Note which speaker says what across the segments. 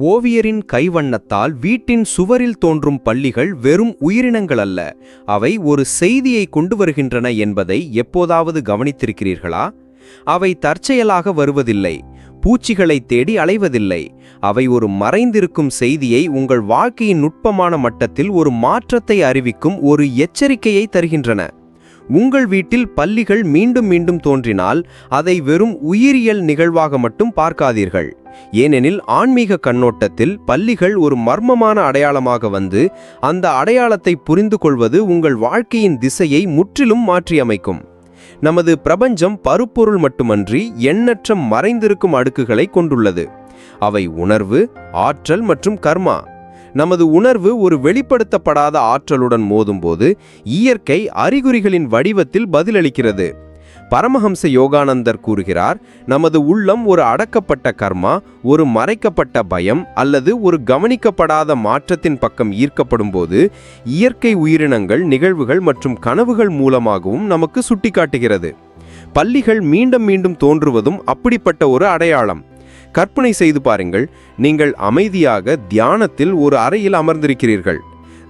Speaker 1: ஓவியரின் கைவண்ணத்தால் வீட்டின் சுவரில் தோன்றும் பள்ளிகள் வெறும் உயிரினங்கள் அல்ல. அவை ஒரு செய்தியை கொண்டு வருகின்றன என்பதை எப்போதாவது கவனித்திருக்கிறீர்களா? அவை தற்செயலாக வருவதில்லை பூச்சிகளைத் தேடி அலைவதில்லை. அவை ஒரு மறைந்திருக்கும் செய்தியை உங்கள் வாழ்க்கையின் நுட்பமான மட்டத்தில் ஒரு மாற்றத்தை அறிவிக்கும் ஒரு எச்சரிக்கையை தருகின்றன. உங்கள் வீட்டில் பள்ளிகள் மீண்டும் மீண்டும் தோன்றினால் அதை வெறும் உயிரியல் நிகழ்வாக மட்டும் பார்க்காதீர்கள். ஏனெனில் ஆன்மீக கண்ணோட்டத்தில் பள்ளிகள் ஒரு மர்மமான அடையாளமாக வந்து அந்த அடையாளத்தை புரிந்து கொள்வது உங்கள் வாழ்க்கையின் திசையை முற்றிலும் மாற்றியமைக்கும். நமது பிரபஞ்சம் பருப்பொருள் மட்டுமன்றி எண்ணற்ற மறைந்திருக்கும் அடுக்குகளை கொண்டுள்ளது. அவை உணர்வு ஆற்றல் மற்றும் கர்மா. நமது உணர்வு ஒரு வெளிப்படுத்தப்படாத ஆற்றலுடன் மோதும்போது இயற்கை அறிகுறிகளின் வடிவத்தில் பதிலளிக்கிறது. பரமஹம்ச யோகானந்தர் கூறுகிறார் நமது உள்ளம் ஒரு அடக்கப்பட்ட கர்மா ஒரு மறைக்கப்பட்ட பயம் அல்லது ஒரு கவனிக்கப்படாத மாற்றத்தின் பக்கம் ஈர்க்கப்படும்போது இயற்கை உயிரினங்கள் நிகழ்வுகள் மற்றும் கனவுகள் மூலமாகவும் நமக்கு சுட்டிக்காட்டுகிறது. பள்ளிகள் மீண்டும் மீண்டும் தோன்றுவதும் அப்படிப்பட்ட ஒரு அடையாளம். கற்பனை செய்து பாருங்கள் நீங்கள் அமைதியாக தியானத்தில் ஒரு அறையில் அமர்ந்திருக்கிறீர்கள்.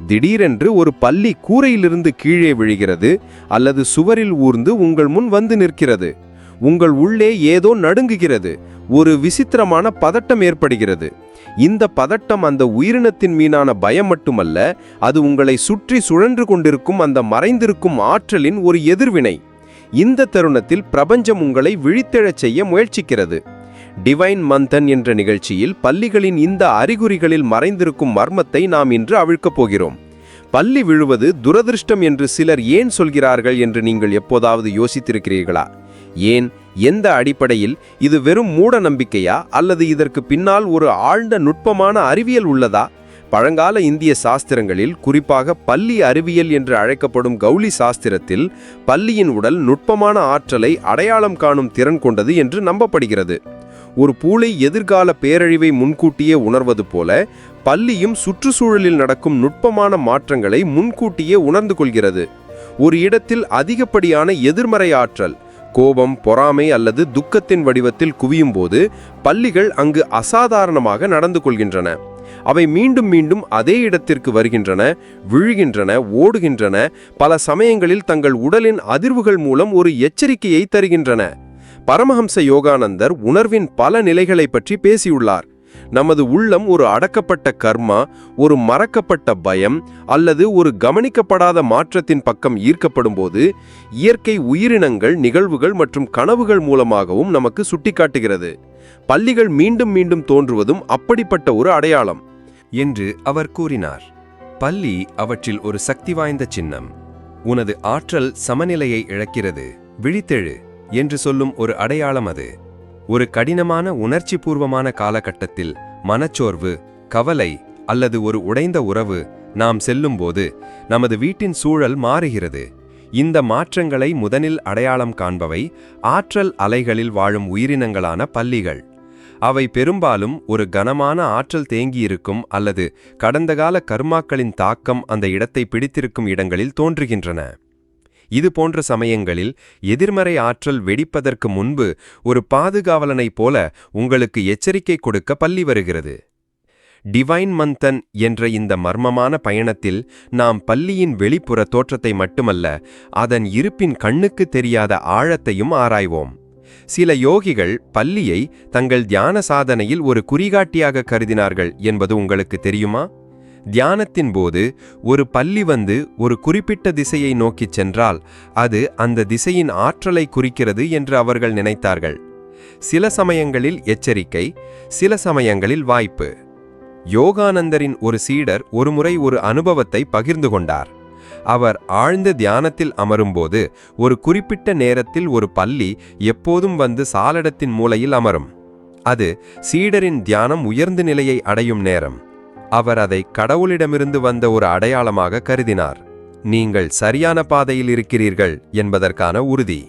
Speaker 1: திடீரென்று ஒரு பள்ளி கூரையிலிருந்து கீழே விழுகிறது அல்லது சுவரில் ஊர்ந்து உங்கள் முன் வந்து நிற்கிறது. உங்கள் உள்ளே ஏதோ நடுங்குகிறது. ஒரு விசித்திரமான பதட்டம் ஏற்படுகிறது. இந்த பதட்டம் அந்த உயிரினத்தின் மீதான பயம் மட்டுமல்ல அது உங்களை சுற்றி சுழன்று கொண்டிருக்கும் அந்த மறைந்திருக்கும் ஆற்றலின் ஒரு எதிர்வினை. இந்த தருணத்தில் பிரபஞ்சம் உங்களை விழித்தெழச் செய்ய முயற்சிக்கிறது. டிவைன் மந்தன் என்ற நிகழ்ச்சியில் பள்ளிகளின் இந்த அறிகுறிகளில் மறைந்திருக்கும் மர்மத்தை நாம் இன்று அவிழ்க்கப் போகிறோம். பள்ளி விழுவது துரதிருஷ்டம் என்று சிலர் ஏன் சொல்கிறார்கள் என்று நீங்கள் எப்போதாவது யோசித்திருக்கிறீர்களா? ஏன்? எந்த அடிப்படையில்? இது வெறும் மூட நம்பிக்கையா? அல்லது இதற்கு பின்னால் ஒரு ஆழ்ந்த நுட்பமான அறிவியல் உள்ளதா? பழங்கால இந்திய சாஸ்திரங்களில் குறிப்பாக பள்ளி அறிவியல் என்று அழைக்கப்படும் கௌலி சாஸ்திரத்தில் பள்ளியின் உடல் நுட்பமான ஆற்றலை அடையாளம் காணும் திறன் கொண்டது என்று நம்பப்படுகிறது. ஒரு பூளை எதிர்கால பேரழிவை முன்கூட்டியே உணர்வது போல பள்ளியும் சுற்றுச்சூழலில் நடக்கும் நுட்பமான மாற்றங்களை முன்கூட்டியே உணர்ந்து கொள்கிறது. ஒரு இடத்தில் அதிகப்படியான எதிர்மறை ஆற்றல் கோபம் பொறாமை அல்லது துக்கத்தின் வடிவத்தில் குவியும் போது பள்ளிகள் அங்கு அசாதாரணமாக நடந்து கொள்கின்றன. அவை மீண்டும் மீண்டும் அதே இடத்திற்கு வருகின்றன விழுகின்றன ஓடுகின்றன. பல சமயங்களில் தங்கள் உடலின் அதிர்வுகள் மூலம் ஒரு எச்சரிக்கையை தருகின்றன. பரமஹம்ச யோகானந்தர் உணர்வின் பல நிலைகளை பற்றி பேசியுள்ளார். நமது உள்ளம் ஒரு அடக்கப்பட்ட கர்மா ஒரு மறக்கப்பட்ட பயம் அல்லது ஒரு கவனிக்கப்படாத மாற்றத்தின் பக்கம் ஈர்க்கப்படும் போது இயற்கை உயிரினங்கள் நிகழ்வுகள் மற்றும் கனவுகள் மூலமாகவும் நமக்கு சுட்டிக்காட்டுகிறது. பள்ளிகள் மீண்டும் மீண்டும் தோன்றுவதும் அப்படிப்பட்ட ஒரு அடையாளம் என்று அவர் கூறினார். பள்ளி அவற்றில் ஒரு சக்தி வாய்ந்த சின்னம். உனது ஆற்றல் சமநிலையை இழக்கிறது. விழித்தெழு. என்று சொல்லும் ஒரு அடையாளம் அது. ஒரு கடினமான உணர்ச்சிபூர்வமான காலகட்டத்தில் மனச்சோர்வு கவலை அல்லது ஒரு உடைந்த உறவு நாம் செல்லும்போது நமது வீட்டின் சூழல் மாறுகிறது. இந்த மாற்றங்களை முதனில் அடையாளம் காண்பவை ஆற்றல் அலைகளில் வாழும் உயிரினங்களான பள்ளிகள் அவை பெரும்பாலும் ஒரு கனமான ஆற்றல் தேங்கியிருக்கும் அல்லது கடந்த கால கர்மாக்களின் தாக்கம் அந்த இடத்தை பிடித்திருக்கும் இடங்களில் தோன்றுகின்றன. இது போன்ற சமயங்களில் எதிர்மறை ஆற்றல் வெடிப்பதற்கு முன்பு ஒரு பாதுகாவலனைப் போல உங்களுக்கு எச்சரிக்கை கொடுக்க பள்ளி வருகிறது. டிவைன் மந்தன் என்ற இந்த மர்மமான பயணத்தில் நாம் பள்ளியின் வெளிப்புற தோற்றத்தை மட்டுமல்ல அதன் இருப்பின் கண்ணுக்கு தெரியாத ஆழத்தையும் ஆராய்வோம். சில யோகிகள் பள்ளியை தங்கள் தியான சாதனையில் ஒரு குறிகாட்டியாக கருதினார்கள் என்பது உங்களுக்கு தெரியுமா? தியானத்தின் போது ஒரு பள்ளி வந்து ஒரு குறிப்பிட்ட திசையை நோக்கிச் சென்றால் அது அந்த திசையின் ஆற்றலை குறிக்கிறது என்று அவர்கள் நினைத்தார்கள். சில சமயங்களில் எச்சரிக்கை சில சமயங்களில் வாய்ப்பு. யோகானந்தரின் ஒரு சீடர் ஒருமுறை ஒரு அனுபவத்தை பகிர்ந்து கொண்டார். அவர் ஆழ்ந்த தியானத்தில் அமரும்போது ஒரு குறிப்பிட்ட நேரத்தில் ஒரு பள்ளி எப்போதும் வந்து சாலடத்தின் மூலையில் அமரும். அது சீடரின் தியானம் உயர்ந்த நிலையை அடையும் நேரம். அவர் அதை கடவுளிடமிருந்து வந்த ஒரு அடையாளமாக கருதினார். நீங்கள் சரியான பாதையில் இருக்கிறீர்கள் என்பதற்கான உறுதி.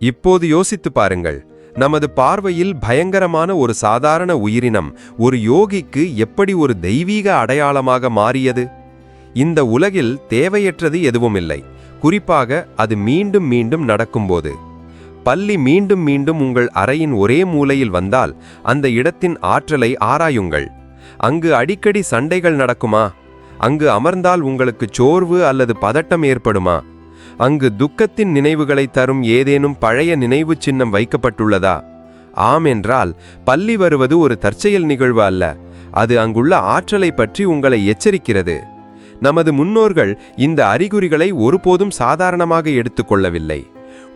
Speaker 1: இப்போது யோசித்து பாருங்கள் நமது பார்வையில் பயங்கரமான ஒரு சாதாரண உயிரினம் ஒரு யோகிக்கு எப்படி ஒரு தெய்வீக அடையாளமாக மாறியது? இந்த உலகில் தேவையற்றது எதுவுமில்லை. குறிப்பாக அது மீண்டும் மீண்டும் நடக்கும்போது. பள்ளி மீண்டும் மீண்டும் உங்கள் அறையின் ஒரே மூலையில் வந்தால் அந்த இடத்தின் ஆற்றலை ஆராயுங்கள்.
Speaker 2: அங்கு அடிக்கடி சண்டைகள் நடக்குமா? அங்கு அமர்ந்தால் உங்களுக்கு சோர்வு அல்லது பதட்டம் ஏற்படுமா? அங்கு துக்கத்தின் நினைவுகளை தரும் ஏதேனும் பழைய நினைவுச் சின்னம் வைக்கப்பட்டுள்ளதா? ஆம் என்றால் பள்ளி வருவது ஒரு தற்செயல் நிகழ்வு அல்ல. அது அங்குள்ள ஆற்றலை பற்றி உங்களை எச்சரிக்கிறது. நமது முன்னோர்கள் இந்த அறிகுறிகளை ஒருபோதும் சாதாரணமாக எடுத்துக்கொள்ளவில்லை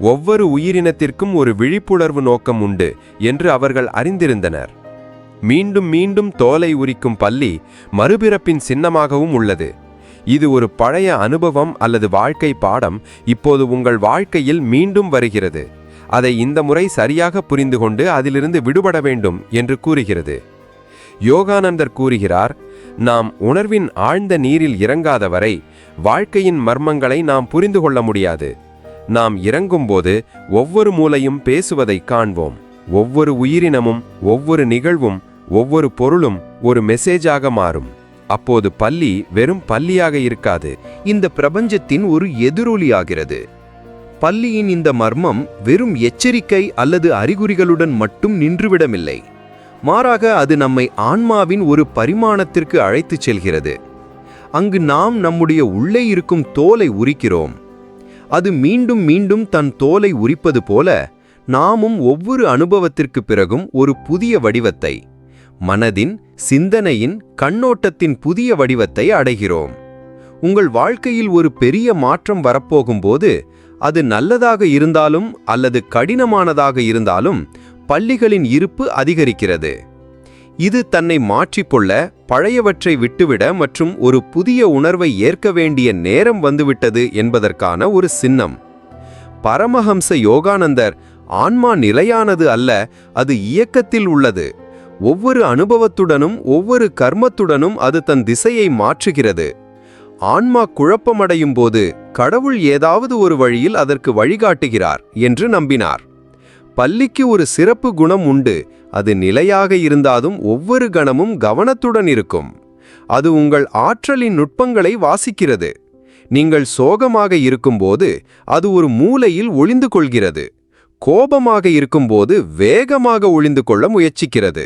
Speaker 2: ஒவ்வொரு உயிரினத்திற்கும் ஒரு விழிப்புணர்வு நோக்கம் உண்டு என்று அவர்கள் அறிந்திருந்தனர். மீண்டும் மீண்டும் தோலை உரிக்கும் பள்ளி மறுபிறப்பின் சின்னமாகவும் உள்ளது. இது ஒரு பழைய அனுபவம் அல்லது வாழ்க்கை பாடம். இப்போது உங்கள் வாழ்க்கையில் மீண்டும் வருகிறது. அதை இந்த முறை சரியாக புரிந்து கொண்டு அதிலிருந்து விடுபட வேண்டும் என்று கூறுகிறது. யோகானந்தர் கூறுகிறார் நாம் உணர்வின் ஆழ்ந்த நீரில் இறங்காத வரை வாழ்க்கையின் மர்மங்களை நாம் புரிந்து கொள்ள முடியாது. நாம் இறங்கும்போது ஒவ்வொரு மூலையும் பேசுவதைக் காண்போம். ஒவ்வொரு உயிரினமும் ஒவ்வொரு நிகழ்வும் ஒவ்வொரு பொருளும் ஒரு மெசேஜாக மாறும். அப்போது பள்ளி வெறும் பள்ளியாக இருக்காது.
Speaker 1: இந்த பிரபஞ்சத்தின் ஒரு எதிரொலியாகிறது. பள்ளியின் இந்த மர்மம் வெறும் எச்சரிக்கை அல்லது அறிகுறிகளுடன் மட்டும் நின்றுவிடமில்லை. மாறாக அது நம்மை ஆன்மாவின் ஒரு பரிமாணத்திற்கு அழைத்துச் செல்கிறது. அங்கு நாம் நம்முடைய உள்ளே இருக்கும் தோலை உரிக்கிறோம். அது மீண்டும் மீண்டும் தன் தோலை உரிப்பது போல நாமும் ஒவ்வொரு அனுபவத்திற்கு பிறகும் ஒரு புதிய வடிவத்தை மனதின் சிந்தனையின் கண்ணோட்டத்தின் புதிய வடிவத்தை அடைகிறோம். உங்கள் வாழ்க்கையில் ஒரு பெரிய மாற்றம் வரப்போகும்போது அது நல்லதாக இருந்தாலும் அல்லது கடினமானதாக இருந்தாலும் பள்ளிகளின் இருப்பு அதிகரிக்கிறது. இது தன்னை மாற்றிக்கொள்ள பழையவற்றை விட்டுவிட மற்றும் ஒரு புதிய உணர்வை ஏற்க வேண்டிய நேரம் வந்துவிட்டது என்பதற்கான ஒரு சின்னம். பரமஹம்ச யோகானந்தர் ஆன்மா நிலையானது அல்ல அது இயக்கத்தில் உள்ளது. ஒவ்வொரு அனுபவத்துடனும் ஒவ்வொரு கர்மத்துடனும் அது தன் திசையை மாற்றுகிறது. ஆன்மா குழப்பமடையும் போது கடவுள் ஏதாவது ஒரு வழியில் அதற்கு வழிகாட்டுகிறார் என்று நம்பினார். பள்ளிக்கு ஒரு சிறப்பு குணம் உண்டு அது நிலையாக இருந்தாலும் ஒவ்வொரு கணமும் கவனத்துடன் இருக்கும். அது உங்கள் ஆற்றலின் நுட்பங்களை வாசிக்கிறது. நீங்கள் சோகமாக இருக்கும்போது அது ஒரு மூலையில் ஒளிந்து கொள்கிறது. கோபமாக இருக்கும்போது வேகமாக ஒளிந்து கொள்ள முயற்சிக்கிறது.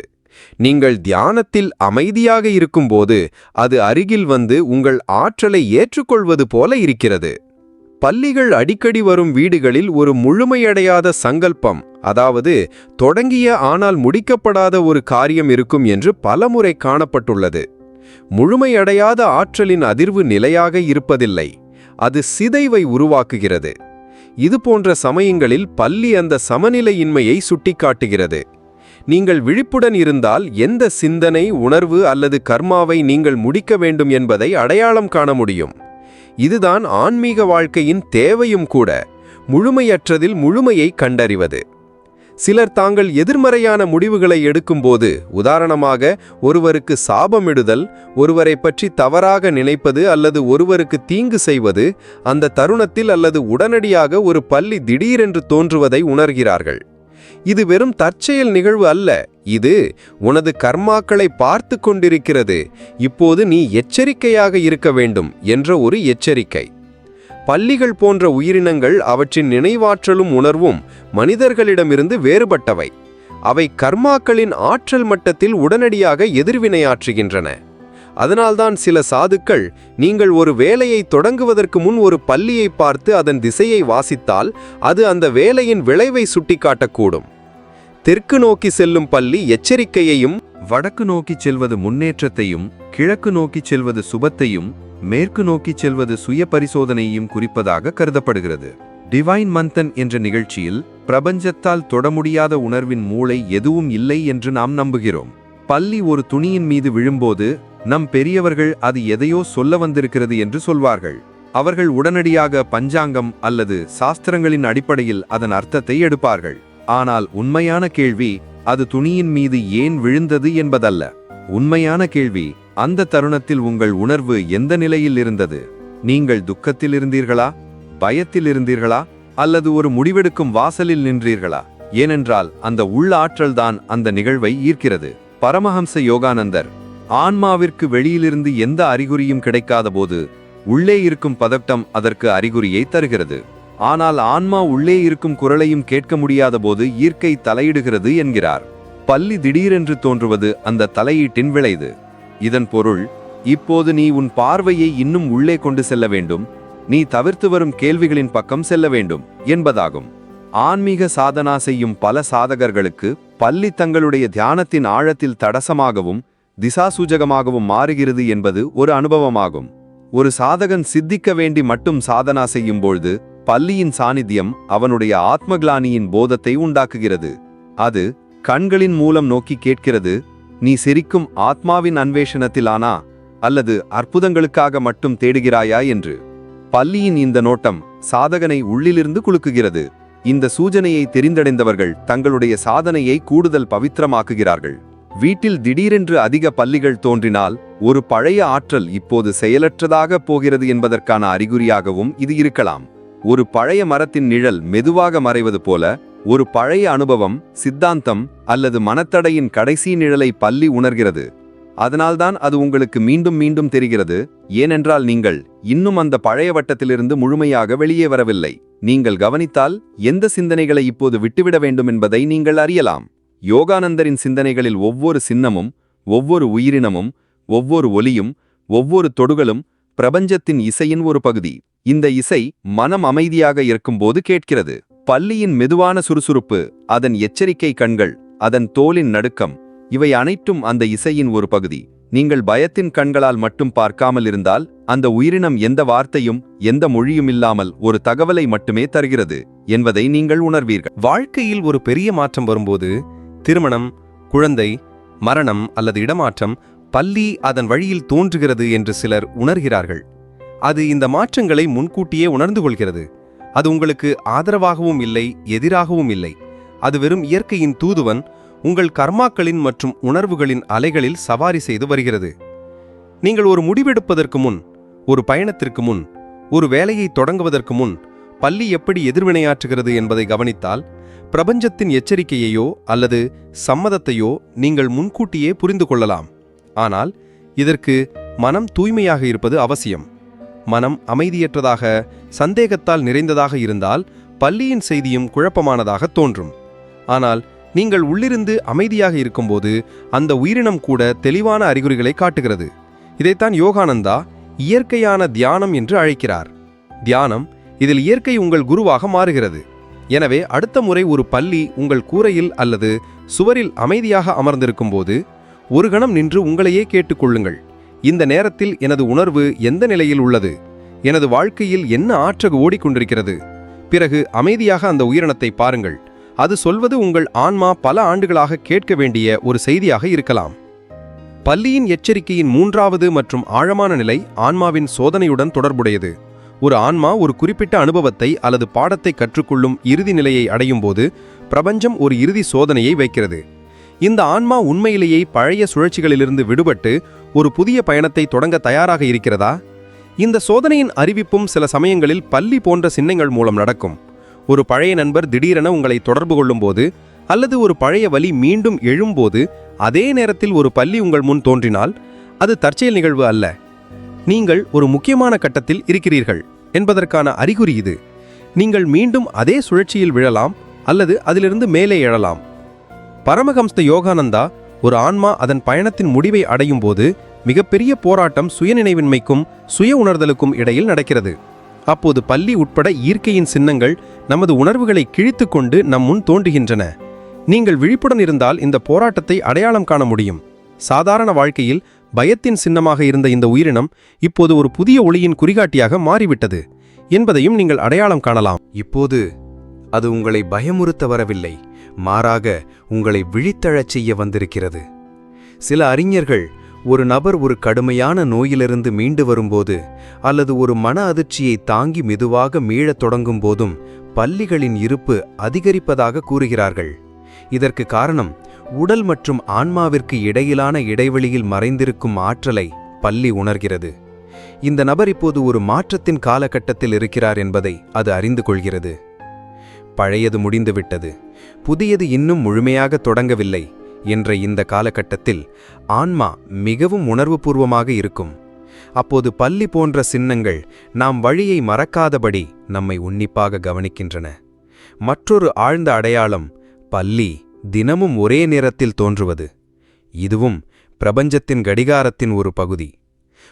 Speaker 1: நீங்கள் தியானத்தில் அமைதியாக இருக்கும்போது அது அருகில் வந்து உங்கள் ஆற்றலை ஏற்றுக்கொள்வது போல இருக்கிறது. பள்ளிகள் அடிக்கடி வரும் வீடுகளில் ஒரு முழுமையடையாத சங்கல்பம் அதாவது தொடங்கிய ஆனால் முடிக்கப்படாத ஒரு காரியம் இருக்கும் என்று பலமுறை காணப்பட்டுள்ளது. முழுமையடையாத ஆற்றலின் அதிர்வு நிலையாக இருப்பதில்லை அது சிதைவை உருவாக்குகிறது. இது போன்ற சமயங்களில் பள்ளி அந்த சமநிலையின்மையை சுட்டிக்காட்டுகிறது. நீங்கள் விழிப்புடன் இருந்தால் எந்த சிந்தனை உணர்வு அல்லது கர்மாவை நீங்கள் முடிக்க வேண்டும் என்பதை அடையாளம் காண முடியும். இதுதான் ஆன்மீக வாழ்க்கையின் தேவையும் கூட முழுமையற்றதில் முழுமையை கண்டறிவது. சிலர் தாங்கள் எதிர்மறையான முடிவுகளை எடுக்கும்போது உதாரணமாக ஒருவருக்கு சாபமிடுதல் ஒருவரை பற்றி தவறாக நினைப்பது அல்லது ஒருவருக்கு தீங்கு செய்வது அந்த தருணத்தில் அல்லது உடனடியாக ஒரு பள்ளி திடீரென்று தோன்றுவதை உணர்கிறார்கள். இது வெறும் தற்செயல் நிகழ்வு அல்ல. இது உனது கர்மாக்களை பார்த்து கொண்டிருக்கிறது. இப்போது நீ எச்சரிக்கையாக இருக்க வேண்டும் என்ற ஒரு எச்சரிக்கை. பள்ளிகள் போன்ற உயிரினங்கள் அவற்றின் நினைவாற்றலும் உணர்வும் மனிதர்களிடமிருந்து வேறுபட்டவை. அவை கர்மாக்களின் ஆற்றல் மட்டத்தில் உடனடியாக எதிர்வினையாற்றுகின்றன. அதனால்தான் சில சாதுக்கள் நீங்கள் ஒரு வேலையை தொடங்குவதற்கு முன் ஒரு பள்ளியை பார்த்து அதன் திசையை வாசித்தால் அது அந்த வேலையின் விளைவை சுட்டிக்காட்டக்கூடும். தெற்கு நோக்கி செல்லும் பள்ளி எச்சரிக்கையையும் வடக்கு நோக்கிச் செல்வது முன்னேற்றத்தையும் கிழக்கு நோக்கிச் செல்வது சுபத்தையும் மேற்கு நோக்கிச் செல்வது சுய பரிசோதனையையும் குறிப்பதாக கருதப்படுகிறது. டிவைன் மந்தன் என்ற நிகழ்ச்சியில் பிரபஞ்சத்தால் தொட முடியாத உணர்வின் மூளை எதுவும் இல்லை என்று நாம் நம்புகிறோம். பள்ளி ஒரு துணியின் மீது விழும்போது நம் பெரியவர்கள் அது எதையோ சொல்ல வந்திருக்கிறது என்று சொல்வார்கள். அவர்கள் உடனடியாக பஞ்சாங்கம் அல்லது சாஸ்திரங்களின் அடிப்படையில் அதன் அர்த்தத்தை எடுப்பார்கள். ஆனால் உண்மையான கேள்வி அது துணியின் மீது ஏன் விழுந்தது என்பதல்ல. உண்மையான கேள்வி அந்த தருணத்தில் உங்கள் உணர்வு எந்த நிலையில் இருந்தது? நீங்கள் துக்கத்தில் இருந்தீர்களா? பயத்தில் இருந்தீர்களா? அல்லது ஒரு முடிவெடுக்கும் வாசலில் நின்றீர்களா? ஏனென்றால் அந்த உள்ள ஆற்றல்தான் அந்த நிகழ்வை ஈர்க்கிறது. பரமஹம்ச யோகானந்தர் ஆன்மாவிற்கு வெளியிலிருந்து எந்த அறிகுறியும் கிடைக்காத போது உள்ளே இருக்கும் பதட்டம் அதற்கு அறிகுறியை தருகிறது. ஆனால் ஆன்மா உள்ளே இருக்கும் குரலையும் கேட்க முடியாத போது ஈர்க்கை தலையிடுகிறது என்கிறார். பள்ளி திடீரென்று தோன்றுவது அந்த தலையீட்டின் விளைவு.
Speaker 3: இதன் பொருள் இப்போது நீ உன் பார்வையை இன்னும் உள்ளே கொண்டு செல்ல வேண்டும் நீ தவிர்த்து வரும் கேள்விகளின் பக்கம் செல்ல வேண்டும் என்பதாகும். ஆன்மீக சாதனா செய்யும் பல சாதகர்களுக்கு பள்ளி தங்களுடைய தியானத்தின் ஆழத்தில் தடசமாகவும் திசாசூஜகமாகவும் மாறுகிறது என்பது ஒரு அனுபவமாகும். ஒரு சாதகன் சித்திக்க வேண்டி மட்டும் சாதனா செய்யும்பொழுது பள்ளியின் சாநித்தியம் அவனுடைய ஆத்மகிளானியின் போதத்தை உண்டாக்குகிறது. அது கண்களின் மூலம் நோக்கி கேட்கிறது நீ சிரிக்கும் ஆத்மாவின் அன்வேஷணத்திலானா? அல்லது அற்புதங்களுக்காக மட்டும் தேடுகிறாயா என்று? பள்ளியின் இந்த நோட்டம் சாதகனை உள்ளிலிருந்து குலுக்குகிறது. இந்த சூஜனையை தெரிந்தடைந்தவர்கள் தங்களுடைய சாதனையை கூடுதல் பவித்திரமாக்குகிறார்கள். வீட்டில் திடீரென்று அதிக பள்ளிகள் தோன்றினால் ஒரு பழைய ஆற்றல் இப்போது செயலற்றதாக போகிறது என்பதற்கான அறிகுறியாகவும் இது இருக்கலாம். ஒரு பழைய மரத்தின் நிழல் மெதுவாக மறைவது போல ஒரு பழைய அனுபவம் சித்தாந்தம் அல்லது மனத்தடையின் கடைசி நிழலை பள்ளி உணர்கிறது. அதனால்தான் அது உங்களுக்கு மீண்டும் மீண்டும் தெரிகிறது. ஏனென்றால் நீங்கள் இன்னும் அந்த பழைய வட்டத்திலிருந்து முழுமையாக வெளியே வரவில்லை. நீங்கள் கவனித்தால் எந்த சிந்தனைகளை இப்போது விட்டுவிட வேண்டும் என்பதை நீங்கள் அறியலாம். யோகானந்தரின் சிந்தனைகளில் ஒவ்வொரு சின்னமும் ஒவ்வொரு உயிரினமும் ஒவ்வொரு ஒலியும் ஒவ்வொரு தொடுகளும் பிரபஞ்சத்தின் இசையின் ஒரு பகுதி. இந்த இசை மனம் அமைதியாக இருக்கும்போது கேட்கிறது. பள்ளியின் மெதுவான சுறுசுறுப்பு அதன் எச்சரிக்கை கண்கள் அதன் தோலின் நடுக்கம் இவை அனைத்தும் அந்த இசையின் ஒரு பகுதி. நீங்கள் பயத்தின் கண்களால் மட்டும் பார்க்காமல் இருந்தால் அந்த உயிரினம் எந்த வார்த்தையும் எந்த மொழியும் இல்லாமல் ஒரு தகவலை மட்டுமே தருகிறது என்பதை நீங்கள் உணர்வீர்கள்.
Speaker 2: வாழ்க்கையில் ஒரு பெரிய மாற்றம் வரும்போது திருமணம் குழந்தை மரணம் அல்லது இடமாற்றம் பள்ளி அதன் வழியில் தோன்றுகிறது என்று சிலர் உணர்கிறார்கள். அது இந்த மாற்றங்களை முன்கூட்டியே உணர்ந்து கொள்கிறது. அது உங்களுக்கு ஆதரவாகவும் இல்லை எதிராகவும் இல்லை. அது வெறும் இயற்கையின் தூதுவன் உங்கள் கர்மாக்களின் மற்றும் உணர்வுகளின் அலைகளில் சவாரி செய்து வருகிறது. நீங்கள் ஒரு முடிவெடுப்பதற்கு முன் ஒரு பயணத்திற்கு முன் ஒரு வேலையை தொடங்குவதற்கு முன் பள்ளி எப்படி எதிர்வினையாற்றுகிறது என்பதை கவனித்தால் பிரபஞ்சத்தின் எச்சரிக்கையையோ அல்லது சம்மதத்தையோ நீங்கள் முன்கூட்டியே புரிந்து கொள்ளலாம். ஆனால் இதற்கு மனம் தூய்மையாக இருப்பது அவசியம். மனம் அமைதியற்றதாக சந்தேகத்தால் நிறைந்ததாக இருந்தால் பள்ளியின் செய்தியும் குழப்பமானதாக தோன்றும். ஆனால் நீங்கள் உள்ளிருந்து அமைதியாக இருக்கும்போது அந்த உயிரினம் கூட தெளிவான அறிகுறிகளை காட்டுகிறது. இதைத்தான் யோகானந்தா இயற்கையான தியானம் என்று அழைக்கிறார். தியானம் இதில் இயற்கை உங்கள் குருவாக மாறுகிறது. எனவே அடுத்த முறை ஒரு பள்ளி உங்கள் கூரையில் அல்லது சுவரில் அமைதியாக அமர்ந்திருக்கும் போது ஒரு கணம் நின்று உங்களையே கேட்டுக்கொள்ளுங்கள் இந்த நேரத்தில் எனது உணர்வு எந்த நிலையில் உள்ளது? எனது வாழ்க்கையில் என்ன ஆற்றகு ஓடிக்கொண்டிருக்கிறது? பிறகு அமைதியாக அந்த உயிரினத்தை பாருங்கள். அது சொல்வது உங்கள் ஆன்மா பல ஆண்டுகளாக கேட்க வேண்டிய ஒரு செய்தியாக இருக்கலாம். பள்ளியின் எச்சரிக்கையின் மூன்றாவது மற்றும் ஆழமான நிலை ஆன்மாவின் சோதனையுடன் தொடர்புடையது. ஒரு ஆன்மா ஒரு குறிப்பிட்ட அனுபவத்தை அல்லது பாடத்தை கற்றுக்கொள்ளும் இறுதி நிலையை அடையும் போது பிரபஞ்சம் ஒரு இறுதி சோதனையை வைக்கிறது. இந்த ஆன்மா உண்மையிலேயே பழைய சுழற்சிகளிலிருந்து விடுபட்டு ஒரு புதிய பயணத்தை தொடங்க தயாராக இருக்கிறதா? இந்த சோதனையின் அறிவிப்பும் சில சமயங்களில் பள்ளி போன்ற சின்னங்கள் மூலம் நடக்கும். ஒரு பழைய நண்பர் திடீரென உங்களை தொடர்பு கொள்ளும்போது அல்லது ஒரு பழைய வலி மீண்டும் எழும்போது அதே நேரத்தில் ஒரு பள்ளி உங்கள் முன் தோன்றினால் அது தற்செயல் நிகழ்வு அல்ல. நீங்கள் ஒரு முக்கியமான கட்டத்தில் இருக்கிறீர்கள் என்பதற்கான அறிகுறி இது. நீங்கள் மீண்டும் அதே சுழற்சியில் விழலாம் அல்லது அதிலிருந்து மேலே எழலாம். பரமஹம்ச யோகானந்தா ஒரு ஆன்மா அதன் பயணத்தின் முடிவை அடையும் போது மிகப்பெரிய போராட்டம் சுயநினைவின்மைக்கும் சுய உணர்தலுக்கும் இடையில் நடக்கிறது. அப்போது பள்ளி உட்பட இயற்கையின் சின்னங்கள் நமது உணர்வுகளை கிழித்து கொண்டு நம் முன் தோன்றுகின்றன. நீங்கள் விழிப்புடன் இருந்தால் இந்த போராட்டத்தை அடையாளம் காண முடியும். சாதாரண வாழ்க்கையில் பயத்தின் சின்னமாக இருந்த இந்த உயிரினம் இப்போது ஒரு புதிய ஒளியின் குறிகாட்டியாக மாறிவிட்டது என்பதையும் நீங்கள் அடையாளம் காணலாம். இப்போது அது உங்களை பயமுறுத்த வரவில்லை. மாறாக உங்களை விழித்தழச் செய்ய வந்திருக்கிறது. சில அறிஞர்கள் ஒரு நபர் ஒரு கடுமையான நோயிலிருந்து மீண்டு வரும்போது அல்லது ஒரு மன அதிர்ச்சியை தாங்கி மெதுவாக மீளத் தொடங்கும் போதும் பள்ளிகளின் இருப்பு அதிகரிப்பதாக கூறுகிறார்கள். இதற்கு காரணம் உடல் மற்றும் ஆன்மாவிற்கு இடையிலான இடைவெளியில் மறைந்திருக்கும் ஆற்றலை பள்ளி உணர்கிறது. இந்த நபர் இப்போது ஒரு மாற்றத்தின் காலகட்டத்தில் இருக்கிறார் என்பதை அது அறிந்து கொள்கிறது. பழையது முடிந்துவிட்டது. புதியது இன்னும் முழுமையாக தொடங்கவில்லை என்ற இந்த காலகட்டத்தில் ஆன்மா மிகவும் உணர்வுபூர்வமாக இருக்கும். அப்போது பள்ளி போன்ற சின்னங்கள் நாம் வழியை மறக்காதபடி நம்மை உன்னிப்பாக கவனிக்கின்றன. மற்றொரு ஆழ்ந்த அடையாளம் பள்ளி தினமும் ஒரே நேரத்தில் தோன்றுவது. இதுவும் பிரபஞ்சத்தின் கடிகாரத்தின் ஒரு பகுதி.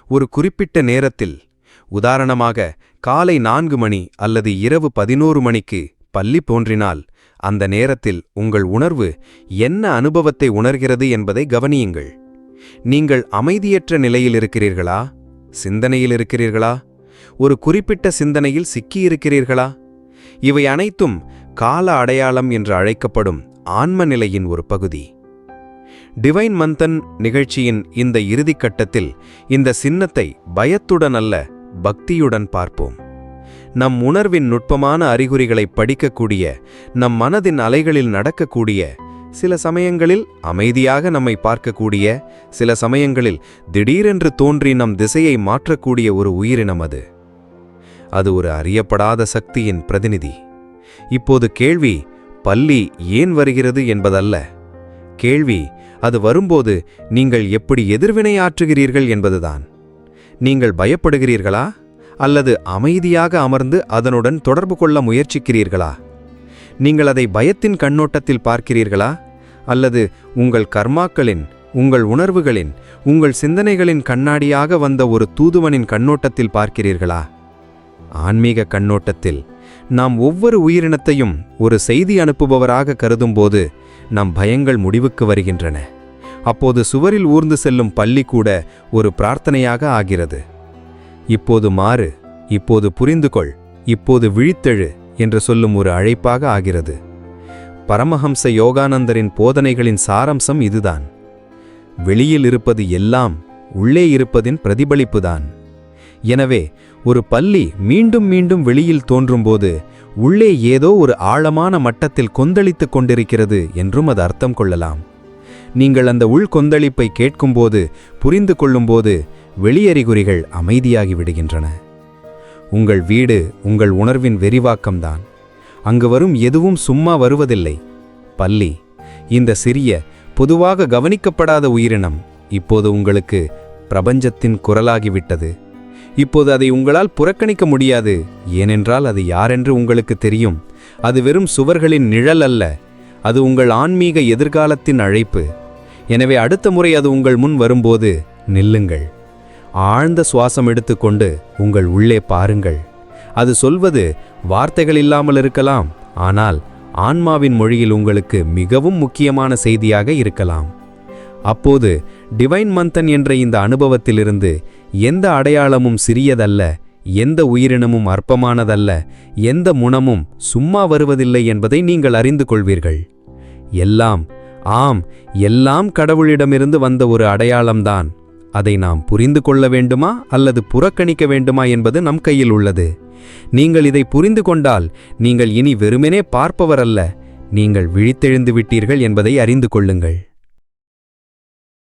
Speaker 2: ஒரு குறிப்பிட்ட நேரத்தில் உதாரணமாக காலை நான்கு மணி அல்லது இரவு பதினோரு மணிக்கு பள்ளி தோன்றினால் அந்த நேரத்தில் உங்கள் உணர்வு என்ன அனுபவத்தை உணர்கிறது என்பதை கவனியுங்கள். நீங்கள் அமைதியற்ற நிலையில் இருக்கிறீர்களா? சிந்தனையில் இருக்கிறீர்களா? ஒரு குறிப்பிட்ட சிந்தனையில் சிக்கியிருக்கிறீர்களா? இவை அனைத்தும் கால அடையாளம் என்று அழைக்கப்படும் ஆன்ம நிலையின் ஒரு பகுதி. டிவைன் மந்தன் நிகழ்ச்சியின் இந்த இறுதிக் கட்டத்தில் இந்த சின்னத்தை பயத்துடன் அல்ல பக்தியுடன் பார்ப்போம். நம் உணர்வின் நுட்பமான அறிகுறிகளை படிக்கக்கூடிய நம் மனதின் அலைகளில் நடக்கக்கூடிய சில சமயங்களில் அமைதியாக நம்மை பார்க்கக்கூடிய சில சமயங்களில் திடீரென்று தோன்றி நம் திசையை மாற்றக்கூடிய ஒரு உயிரினம் அது. அது ஒரு அறியப்படாத சக்தியின் பிரதிநிதி. இப்போது கேள்வி பள்ளி ஏன் வருகிறது என்பதல்ல. கேள்வி அது வரும்போது நீங்கள் எப்படி எதிர்வினையாற்றுகிறீர்கள் என்பதுதான். நீங்கள் பயப்படுகிறீர்களா? அல்லது அமைதியாக அமர்ந்து அதனுடன் தொடர்பு கொள்ள முயற்சிக்கிறீர்களா? நீங்கள் அதை பயத்தின் கண்ணோட்டத்தில் பார்க்கிறீர்களா? அல்லது உங்கள் கர்மாக்களின் உங்கள் உணர்வுகளின் உங்கள் சிந்தனைகளின் கண்ணாடியாக வந்த ஒரு தூதுவனின் கண்ணோட்டத்தில் பார்க்கிறீர்களா? ஆன்மீக கண்ணோட்டத்தில் நாம் ஒவ்வொரு உயிரினத்தையும் ஒரு செய்தி அனுப்புபவராக கருதும்போது நம் பயங்கள் முடிவுக்கு வருகின்றன. அப்போது சுவரில் ஊர்ந்து செல்லும் பள்ளி கூட ஒரு பிரார்த்தனையாக ஆகிறது. இப்போது மாறு இப்போது புரிந்து கொள் இப்போது விழித்தெழு என்று சொல்லும் ஒரு அழைப்பாக ஆகிறது. பரமஹம்ச யோகானந்தரின் போதனைகளின் சாரம்சம் இதுதான். வெளியில் இருப்பது எல்லாம் உள்ளே இருப்பதின் பிரதிபலிப்புதான். எனவே ஒரு பள்ளி மீண்டும் மீண்டும் வெளியில் தோன்றும்போது உள்ளே ஏதோ ஒரு ஆழமான மட்டத்தில் கொந்தளித்துக் கொண்டிருக்கிறது என்றும் அது அர்த்தம் கொள்ளலாம். நீங்கள் அந்த உள் கொந்தளிப்பை கேட்கும்போது புரிந்து கொள்ளும்போது வெளியறிகுறிகள் அமைதியாகி விடுகின்றன. உங்கள் வீடு உங்கள் உணர்வின் வெறிவாக்கம்தான். அங்கு வரும் எதுவும் சும்மா வருவதில்லை. பள்ளி இந்த சிறிய பொதுவாக கவனிக்கப்படாத உயிரினம் இப்போது உங்களுக்கு பிரபஞ்சத்தின் குரலாகிவிட்டது. இப்போது அதை உங்களால் புறக்கணிக்க முடியாது. ஏனென்றால் அது யாரென்று உங்களுக்கு தெரியும். அது வெறும் சுவர்களின் நிழல் அல்ல. அது உங்கள் ஆன்மீக எதிர்காலத்தின் அழைப்பு. எனவே அடுத்த முறை அது உங்கள் முன் வரும்போது நில்லுங்கள். ஆழ்ந்த சுவாசம் எடுத்துக்கொண்டு உங்கள் உள்ளே பாருங்கள். அது சொல்வது வார்த்தைகள் இல்லாமல் இருக்கலாம் ஆனால் ஆன்மாவின் மொழியில் உங்களுக்கு மிகவும் முக்கியமான செய்தியாக இருக்கலாம். அப்போது டிவைன் மந்தன் என்ற இந்த அனுபவத்திலிருந்து எந்த அடையாளமும் சிறியதல்ல எந்த உயிரினமும் அற்பமானதல்ல எந்த முனமும் சும்மா வருவதில்லை என்பதை நீங்கள் அறிந்து கொள்வீர்கள். எல்லாம் ஆம் எல்லாம் கடவுளிடமிருந்து வந்த ஒரு அடையாளம்தான். அதை நாம் புரிந்து கொள்ள வேண்டுமா அல்லது புறக்கணிக்க வேண்டுமா என்பது நம் கையில் உள்ளது. நீங்கள் இதை புரிந்து கொண்டால் நீங்கள் இனி வெறுமெனே பார்ப்பவர் அல்ல நீங்கள் விழித்தெழுந்து விட்டீர்கள் என்பதை அறிந்து கொள்ளுங்கள்.